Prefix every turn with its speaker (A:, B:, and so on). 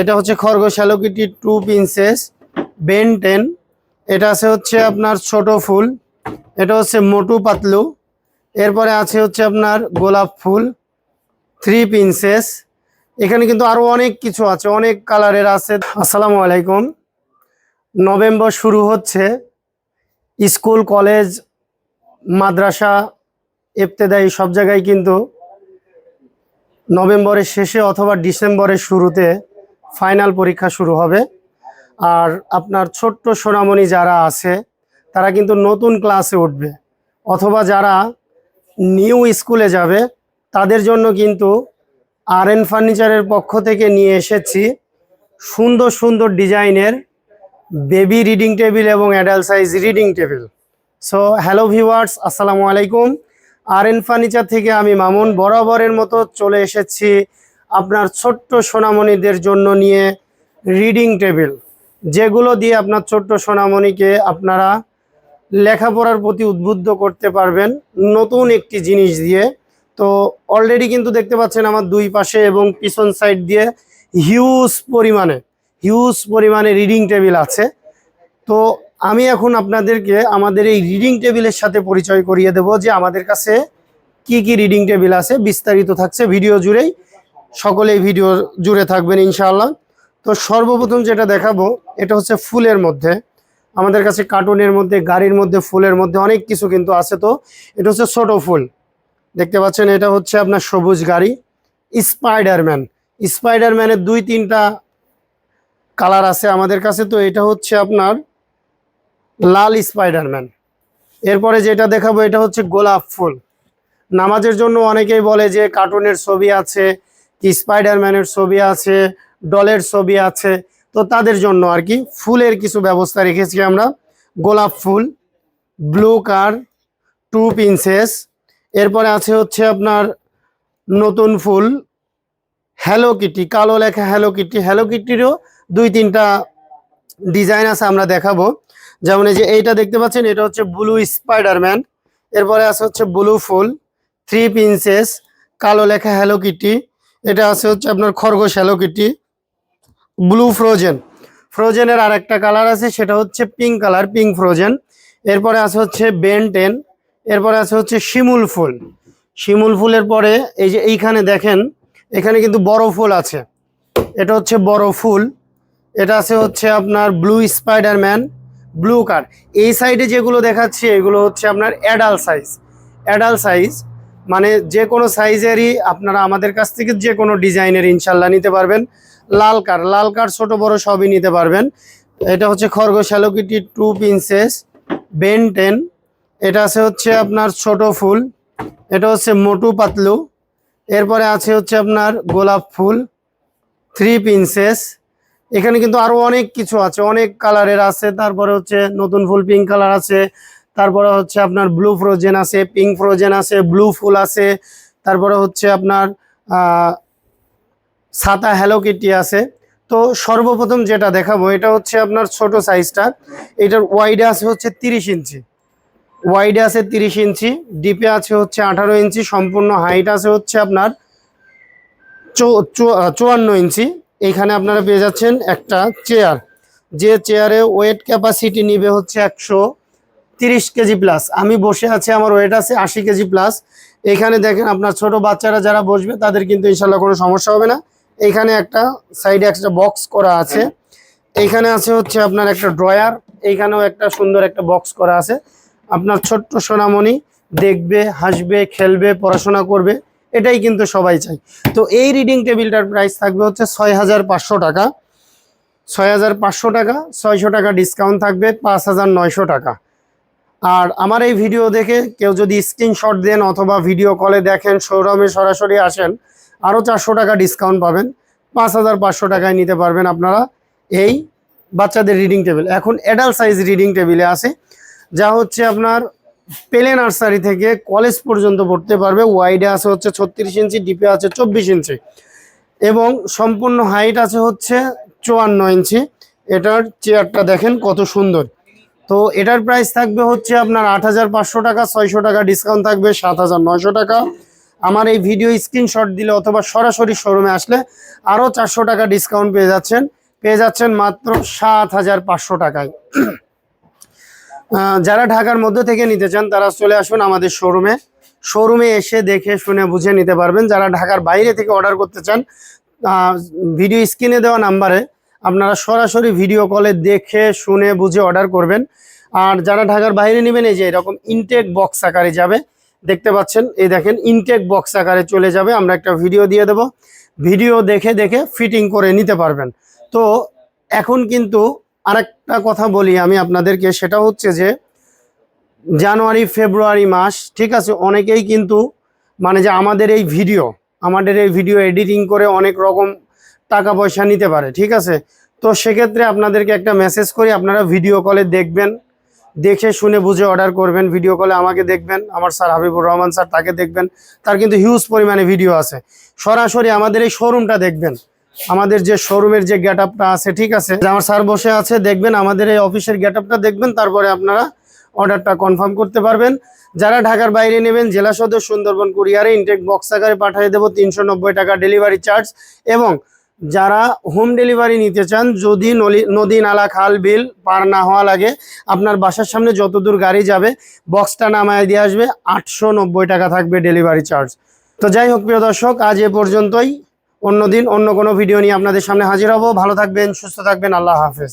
A: এটা হচ্ছে খরগোশ Hello Kitty two princess Ben ten এটা আছে হচ্ছে আপনার ছোট ফুল। এটা হচ্ছে মোটু পাতলু। এরপরে আছে হচ্ছে আপনার গোলাপ ফুল থ্রি পিনসেস এখানে কিন্তু আরও অনেক কিছু আছে, অনেক কালারের আছে। আসসালামু আলাইকুম। নভেম্বর শুরু হচ্ছে। স্কুল, কলেজ, মাদ্রাসা ইবতেদায়ী সব জায়গায় কিন্তু নভেম্বরের শেষে অথবা ডিসেম্বরের শুরুতে ফাইনাল পরীক্ষা শুরু হবে। আর আপনার ছোট্ট সোনামণি যারা আছে, তারা কিন্তু নতুন ক্লাসে উঠবে। অথবা যারা নিউ স্কুলে যাবে, তাদের জন্য কিন্তু আর এন ফার্নিচারের পক্ষ থেকে নিয়ে এসেছি সুন্দর সুন্দর ডিজাইনের বেবি রিডিং টেবিল এবং adult size reading table. So hello viewers আসসালামু আলাইকুম। আর এন ফার্নিচার থেকে আমি মামুন, বরাবরের মতো চলে এসেছি আপনার ছোট্ট সোনামণিদের জন্য নিয়ে রিডিং টেবিল যেগুলো দিয়ে আপনার ছোট্ট সোনামণিকে আপনারা লেখাপড়ার প্রতি উদ্বুদ্ধ করতে পারবেন নতুন একটি জিনিস দিয়ে। তো অলরেডি কিন্তু দেখতে পাচ্ছেন আমার দুই পাশে এবং পিছন সাইড দিয়ে হিউজ পরিমাণে হিউজ পরিমাণে রিডিং টেবিল আছে। তো আমি এখন আপনাদেরকে আমাদের এই রিডিং টেবিলের সাথে পরিচয় করিয়ে দেব যে আমাদের কাছে কি কি রিডিং টেবিল আছে, বিস্তারিত থাকছে ভিডিও জুড়েই। সকলেই ভিডিও জুড়ে থাকবেন ইনশাআল্লাহ। তো সর্বপ্রথম যেটা দেখাবো, এটা হচ্ছে ফুলের মধ্যে। আমাদের কাছে কার্টুনের মধ্যে, গাড়ির মধ্যে, ফুলের মধ্যে অনেক কিছু কিন্তু আছে তো। এটা হচ্ছে ছোট ফুল। দেখতে পাচ্ছেন, এটা হচ্ছে আপনার সবুজ গাড়ি। স্পাইডারম্যান। স্পাইডারম্যানের দুই, তিনটা কালার আছে আমাদের কাছে তো। এটা হচ্ছে আপনার লাল স্পাইডারম্যান। এরপরে যেটা দেখাবো, এটা হচ্ছে গোলাপ ফুল। নামাজের জন্য অনেকেই বলে যে কার্টুনের ছবি আছে স্পাইডারম্যানের ছবি আছে ডলের ছবি আছে, তো তাদের জন্য আর কি ফুলের কিছু ব্যবস্থা রেখেছি আমরা। গোলাপ ফুল ব্লু কার টু পিনসেস এরপরে আছে হচ্ছে আপনার নতুন ফুল হ্যালো কিটি কালো লেখা হ্যালো কিটি হ্যালো কিটিরও দুই তিনটা ডিজাইন আছে আমরা দেখাবো। যেমন এই যে এইটা দেখতে পাচ্ছেন, এটা হচ্ছে ব্লু স্পাইডারম্যান এরপরে আছে হচ্ছে ব্লু ফুল থ্রি পিনসেস কালো লেখা হ্যালো কিটি এটা আছে হচ্ছে আপনার খরগোশ হ্যালো কিটি, ব্লু ফ্রোজেন। ফ্রোজেনের আর একটা কালার আছে, সেটা হচ্ছে পিঙ্ক কালার, পিঙ্ক ফ্রোজেন। এরপরে আছে হচ্ছে বেন টেন এরপরে আছে হচ্ছে শিমুল ফুল। শিমুল ফুলের পরে এই যে এইখানে দেখেন, এখানে কিন্তু বড় ফুল আছে। এটা হচ্ছে বড় ফুল। এটা আছে হচ্ছে আপনার ব্লু স্পাইডারম্যান, ব্লু কার এই সাইডে যেগুলো দেখাচ্ছি, এগুলো হচ্ছে আপনার অ্যাডাল সাইজ। অ্যাডাল সাইজ মানে যে কোনো সাইজেরই আপনারা আমাদের কাছ থেকে যে কোনো ডিজাইনের ইনশাল্লাহ নিতে পারবেন। লাল কার লাল কার ছোট বড় সবই নিতে পারবেন। এটা হচ্ছে খরগোশ Hello Kitty two princess, Ben ten. এটা আছে হচ্ছে আপনার ছোট ফুল। এটা হচ্ছে মোটু পাতলু। এরপরে আছে হচ্ছে আপনার গোলাপ ফুল, থ্রি পিনসেস। এখানে কিন্তু আরও অনেক কিছু আছে, অনেক কালারের আছে। তারপরে হচ্ছে নতুন ফুল, পিঙ্ক কালার আছে। তারপরে হচ্ছে আপনার ব্লু ফ্রোজেন আছে পিঙ্ক ফ্রোজেন আছে ব্লু ফুল আছে, তারপরে হচ্ছে আপনার সাতা ছাতা হ্যালো কিটি আছে। তো সর্বপ্রথম যেটা দেখাবো, এটা হচ্ছে আপনার ছোট সাইজটা এটার ওয়াইডে আছে হচ্ছে তিরিশ ইঞ্চি। ওয়াইডে আছে তিরিশ ইঞ্চি ডিপে আছে হচ্ছে আঠারো ইঞ্চি, সম্পূর্ণ হাইট আছে হচ্ছে আপনার চুয়ান্ন ইঞ্চি। এইখানে আপনারা পেয়ে যাচ্ছেন একটা চেয়ার যে চেয়ারে ওয়েট ক্যাপাসিটি নিবে হচ্ছে একশো তিরিশ কেজি প্লাস আমি বসে আছি, আমার ওয়েট আছে আশি কেজি প্লাস এখানে দেখেন আপনার ছোট বাচ্চারা যারা বসবে, তাদের কিন্তু ইনশাল্লাহ কোনো সমস্যা হবে না। এইখানে একটা সাইডে একটা বক্স করা আছে। এইখানে আছে হচ্ছে আপনার একটা ড্রয়ার এইখানেও একটা সুন্দর একটা বক্স করা আছে। আপনার ছোট্ট সোনামণি দেখবে, হাসবে, খেলবে, পড়াশোনা করবে, এটাই কিন্তু সবাই চাই তো এই রিডিং টেবিলটার প্রাইস থাকবে হচ্ছে ছয় হাজার পাঁচশো টাকা। ছয় হাজার পাঁচশো টাকা, ছয়শো টাকা ডিসকাউন্ট থাকবে, পাঁচ হাজার নয়শো টাকা। আর আমার এই ভিডিও দেখে কেউ যদি স্ক্রিনশট দেন অথবা ভিডিও কলে দেখেন শোরুমে সরাসরি আসেন আরও চারশো টাকা ডিসকাউন্ট পাবেন। পাঁচ হাজার পাঁচশো টাকায় নিতে পারবেন আপনারা এই বাচ্চাদের রিডিং টেবিল এখন অ্যাডাল্ট সাইজ রিডিং টেবিলে আছে, যা হচ্ছে আপনার পেলে নার্সারি থেকে কলেজ পর্যন্ত পড়তে পারবে। ওয়াইডে আছে হচ্ছে ছত্রিশ ইঞ্চি ডিপে আছে চব্বিশ ইঞ্চি। এবং সম্পূর্ণ হাইট আছে হচ্ছে চুয়ান্ন ইঞ্চি। এটার চেয়ারটা দেখেন কত সুন্দর। তো এটার প্রাইস থাকবে হচ্ছে আপনার আট হাজার পাঁচশো টাকা, ছয়শো টাকা ডিসকাউন্ট থাকবে সাত হাজার নয়শো টাকা। আমার এই ভিডিও স্ক্রিনশট দিলে অথবা সরাসরি শোরুমে আসলে আরও চারশো টাকা ডিসকাউন্ট পেয়ে যাচ্ছেন। পেয়ে যাচ্ছেন মাত্র সাত হাজার পাঁচশো টাকায়। যারা ঢাকার মধ্যে থেকে নিতে চান, তারা চলে আসুন আমাদের শোরুমে শোরুমে এসে দেখে, শুনে, বুঝে নিতে পারবেন। যারা ঢাকার বাইরে থেকে অর্ডার করতে চান ভিডিও স্ক্রিনে দেওয়া নাম্বারে আপনারা সরাসরি ভিডিও কলে দেখে, শুনে, বুঝে অর্ডার করবেন। আর যারা ঢাকার বাইরে নেবেন, এই যে এরকম ইনটেক বক্স আকারে যাবে, দেখতে পাচ্ছেন? এই দেখেন ইনটেক বক্স আকারে চলে যাবে। আমরা একটা ভিডিও দিয়ে দেব। ভিডিও দেখে দেখে ফিটিং করে নিতে পারবেন। তো এখন কিন্তু আরেকটা কথা বলি আমি আপনাদেরকে, সেটা হচ্ছে যে জানুয়ারি, ফেব্রুয়ারি মাস, ঠিক আছে? অনেকেই কিন্তু মানে যে আমাদের এই ভিডিও আমাদের এই ভিডিও এডিটিং করে অনেক রকম টাকা পয়সা নিতে পারে, ঠিক আছে? তো সেক্ষেত্রে আপনাদেরকে একটা মেসেজ করি, আপনারা ভিডিও কলে দেখবেন, দেখে শুনে বুঝে অর্ডার করবেন ভিডিও কলে আমাকে দেখবেন, আমার স্যার হাবিবুর রহমান স্যার তাকে দেখবেন, তার কিন্তু হিউজ পরিমাণে ভিডিও আছে। সরাসরি আমাদের এই শোরুমটা দেখবেন, আমাদের যে শোরুমের যে গেট আছে, ঠিক আছে? আমার স্যার বসে আছে, দেখবেন আমাদের এই অফিসের গেট দেখবেন, তারপরে আপনারা অর্ডারটা কনফার্ম করতে পারবেন। যারা ঢাকার বাইরে নেবেন, জেলা সদর সুন্দরবন কুরিয়ারে ইনটেক বক্স আকারে পাঠিয়ে দেবো, তিনশো নব্বই টাকা ডেলিভারি চার্জ এবং যারা হোম ডেলিভারি নিতে চান, যদি নদী, নালা, খাল, বিল পার না হওয়া লাগে, আপনার বাসার সামনে যতদূর গাড়ি যাবে বক্সটা নামায় দিয়ে আসবে, আটশো নব্বই টাকা থাকবে ডেলিভারি চার্জ তো যাই হোক, প্রিয় দর্শক, আজ এ পর্যন্তই। অন্যদিন অন্য কোনো ভিডিও নিয়ে আপনাদের সামনে হাজির হব। ভালো থাকবেন, সুস্থ থাকবেন, আল্লাহ হাফেজ।